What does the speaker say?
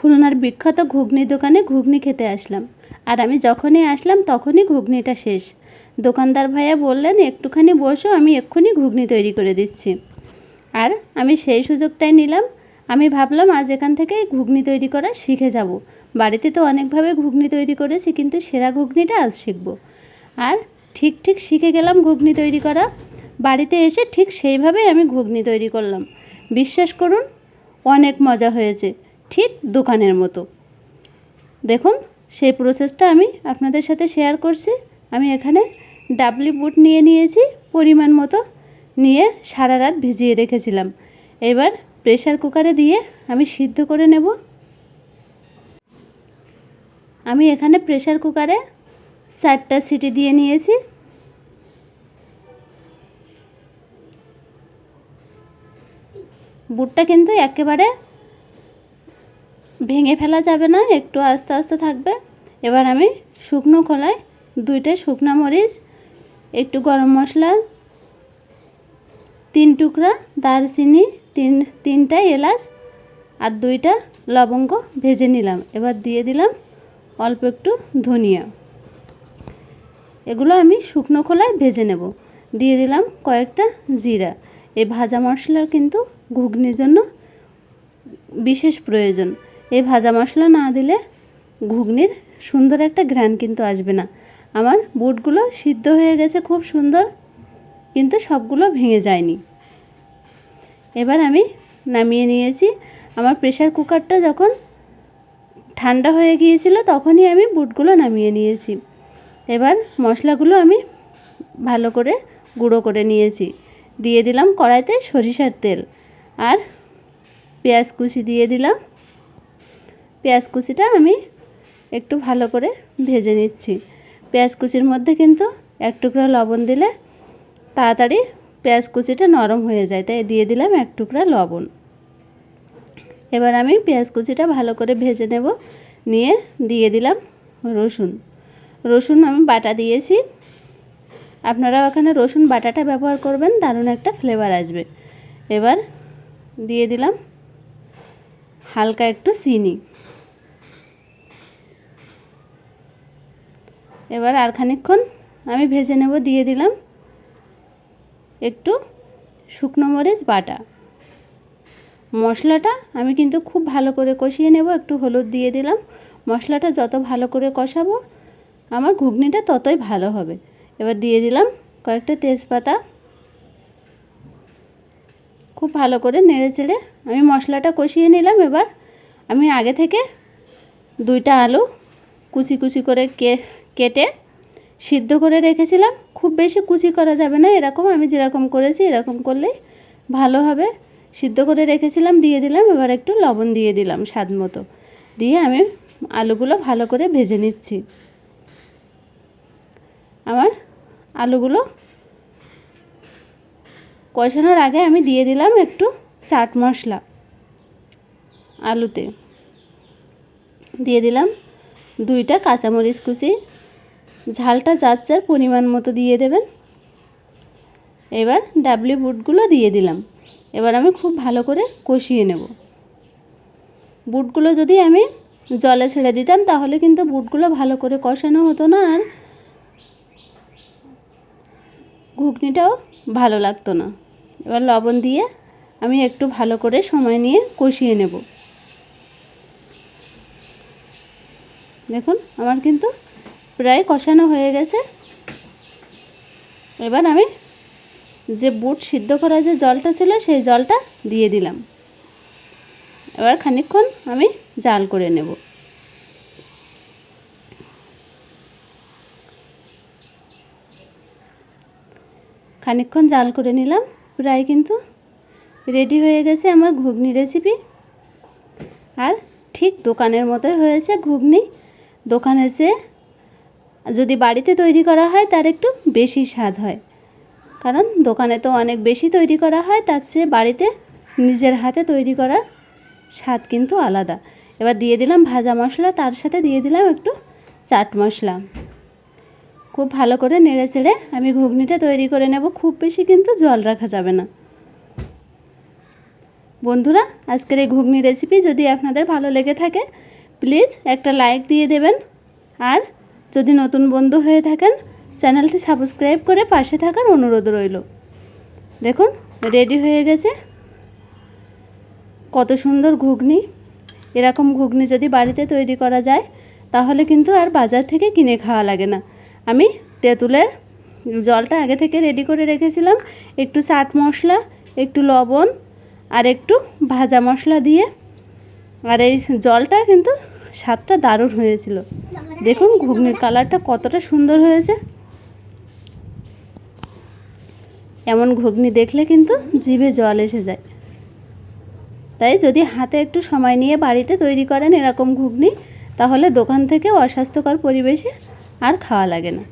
খুলনার বিখ্যাত ঘুগনি দোকানে ঘুগনি খেতে আসলাম। আর আমি যখনই আসলাম তখনই ঘুগনিটা শেষ। দোকানদার ভাইয়া বললেন, একটুখানি বসো, আমি এক্ষুনি ঘুগনি তৈরি করে দিচ্ছি। আর আমি সেই সুযোগটাই নিলাম। আমি ভাবলাম, আজ এখান থেকে ঘুগনি তৈরি করা শিখে যাব। বাড়িতে তো অনেকভাবে ঘুগনি তৈরি করেছি, কিন্তু সেরা ঘুগনিটা আজ শিখব। আর ঠিক ঠিক শিখে গেলাম ঘুগনি তৈরি করা। বাড়িতে এসে ঠিক সেইভাবেই আমি ঘুগনি তৈরি করলাম। বিশ্বাস করুন, অনেক মজা হয়েছে। ঠিক দোকানের মতো। দেখুন, সেই প্রসেসটা আমি আপনাদের সাথে শেয়ার করছি। আমি এখানে ডাবলি বুট নিয়ে নিয়েছি, পরিমাণ মতো নিয়ে সারা রাত ভিজিয়ে রেখেছিলাম। এবার প্রেশার কুকারে দিয়ে আমি সিদ্ধ করে নেব। আমি এখানে প্রেশার কুকারে চারটা সিটি দিয়ে নিয়েছি। বুটটা কিন্তু একেবারে ভেঙে ফেলা যাবে না, একটু আস্তে আস্তে থাকবে। এবার আমি শুকনো খোলায় দুইটা শুকনো মরিচ, একটু গরম মশলা, তিন টুকরা দারচিনি, তিন, তিনটা এলাচ আর দুইটা লবঙ্গ ভেজে নিলাম। এবার দিয়ে দিলাম অল্প একটু ধনিয়া। এগুলো আমি শুকনো খোলায় ভেজে নেব। দিয়ে দিলাম কয়েকটা জিরা। এই ভাজা মশলার কিন্তু ঘুগনির জন্য বিশেষ প্রয়োজন। এই ভাজা মশলা না দিলে ঘুগনির সুন্দর একটা ঘ্রাণ কিন্তু আসবে না। আমার বুটগুলো সিদ্ধ হয়ে গেছে খুব সুন্দর, কিন্তু সবগুলো ভেঙে যায়নি। এবার আমি নামিয়ে নিয়েছি। আমার প্রেশার কুকারটা যখন ঠান্ডা হয়ে গিয়েছিল তখনই আমি বুটগুলো নামিয়ে নিয়েছি। এবার মশলাগুলো আমি ভালো করে গুঁড়ো করে নিয়েছি। দিয়ে দিলাম কড়াইতে সরিষার তেল। আর পেঁয়াজ কুচি দিয়ে দিলাম। পেঁয়াজ কুচিটা আমি একটু ভালো করে ভেজে নিচ্ছি। পেঁয়াজ কুচির মধ্যে কিন্তু এক টুকরা লবণ দিলে তাড়াতাড়ি পেঁয়াজ কুচিটা নরম হয়ে যায়, তাই দিয়ে দিলাম এক টুকরা লবণ। এবার আমি পেঁয়াজ কুচিটা ভালো করে ভেজে নেব, নিয়ে দিয়ে দিলাম রসুন। রসুন আমি বাটা দিয়েছি। আপনারাও এখানে রসুন বাটাটা ব্যবহার করবেন, দারুণ একটা ফ্লেভার আসবে। এবার দিয়ে দিলাম হালকা একটু চিনি। এবার আর খানিকক্ষণ আমি ভেজে নেব, দিয়ে দিলাম একটু শুকনো মরিচ বাটা। মশলাটা আমি কিন্তু খুব ভালো করে কষিয়ে নেব, একটু হলুদ দিয়ে দিলাম। মশলাটা যত ভালো করে কষাবো, আমার ঘুগনিটা ততই ভালো হবে। এবার দিয়ে দিলাম কয়েকটা তেজপাতা। খুব ভালো করে নেড়ে চেড়ে আমি মশলাটা কষিয়ে নিলাম। এবার আমি আগে থেকে দুইটা আলু কুচি কুচি করে কে কেটে সিদ্ধ করে রেখেছিলাম। খুব বেশি কুচি করা যাবে না, এরকম আমি যেরকম করেছি এরকম করলেই ভালো হবে। সিদ্ধ করে রেখেছিলাম, দিয়ে দিলাম, এবার একটু লবণ দিয়ে দিলাম স্বাদ মতো। দিয়ে আমি আলুগুলো ভালো করে ভেজে নিচ্ছি। আমার আলুগুলো কষানোর আগে আমি দিয়ে দিলাম একটু চাট মশলা আলুতে। দিয়ে দিলাম দুইটা কাঁচামরিচ কুচি ঝালটা যার পরিমাণ মতো দিয়ে দেবেন। এবার ডাবলি বুটগুলো দিয়ে দিলাম। এবার আমি খুব ভালো করে কষিয়ে নেব। বুটগুলো যদি আমি জলে ছেড়ে দিতাম, তাহলে কিন্তু বুটগুলো ভালো করে কষানো হতো না আর ঘুগনিটাও ভালো লাগতো না। এবার লবণ দিয়ে আমি একটু ভালো করে সময় নিয়ে কষিয়ে নেব। দেখুন, আমার কিন্তু প্রায় কষানো হয়ে গেছে। এবার আমি যে বুট সিদ্ধ করা যে জলটা ছিল সেই জলটা দিয়ে দিলাম। এবার খানিকক্ষণ আমি জাল করে নেব। খানিকক্ষণ জাল করে নিলাম। প্রায় কিন্তু রেডি হয়ে গেছে আমার ঘুগনি রেসিপি। আর ঠিক দোকানের মতোই হয়েছে ঘুগনি। দোকানে যে যদি বাড়িতে তৈরি করা হয়, তার একটু বেশি স্বাদ হয়। কারণ দোকানে তো অনেক বেশি তৈরি করা হয়, তার চেয়ে বাড়িতে নিজের হাতে তৈরি করার স্বাদ কিন্তু আলাদা। এবার দিয়ে দিলাম ভাজা মশলা, তার সাথে দিয়ে দিলাম একটু চাট মশলা। খুব ভালো করে নেড়ে চেড়ে আমি ঘুগনিটা তৈরি করে নেব, খুব বেশি কিন্তু জল রাখা যাবে না। বন্ধুরা, আজকের এই ঘুগনি রেসিপি যদি আপনাদের ভালো লেগে থাকে প্লিজ একটা লাইক দিয়ে দেবেন। আর যদি নতুন বন্ধু হয়ে থাকেন, চ্যানেলটি সাবস্ক্রাইব করে পাশে থাকার অনুরোধ রইল। দেখুন, রেডি হয়ে গেছে। কত সুন্দর ঘুগনি। এরকম ঘুগনি যদি বাড়িতে তৈরি করা যায়, তাহলে কিন্তু আর বাজার থেকে কিনে খাওয়া লাগে না। আমি তেঁতুলের জলটা আগে থেকে রেডি করে রেখেছিলাম। একটু চাট মশলা, একটু লবণ, আর একটু ভাজা মশলা দিয়ে। আর এই জলটা কিন্তু স্বাদটা দারুণ হয়েছিল। দেখুন ঘুগনির কালারটা কতটা সুন্দর হয়েছে। এমন ঘুগনি দেখলে কিন্তু জিভে জল এসে যায়। তাই যদি হাতে একটু সময় নিয়ে বাড়িতে তৈরি করেন এরকম ঘুগনি, তাহলে দোকান থেকে অস্বাস্থ্যকর পরিবেশে আর খাওয়া লাগে না।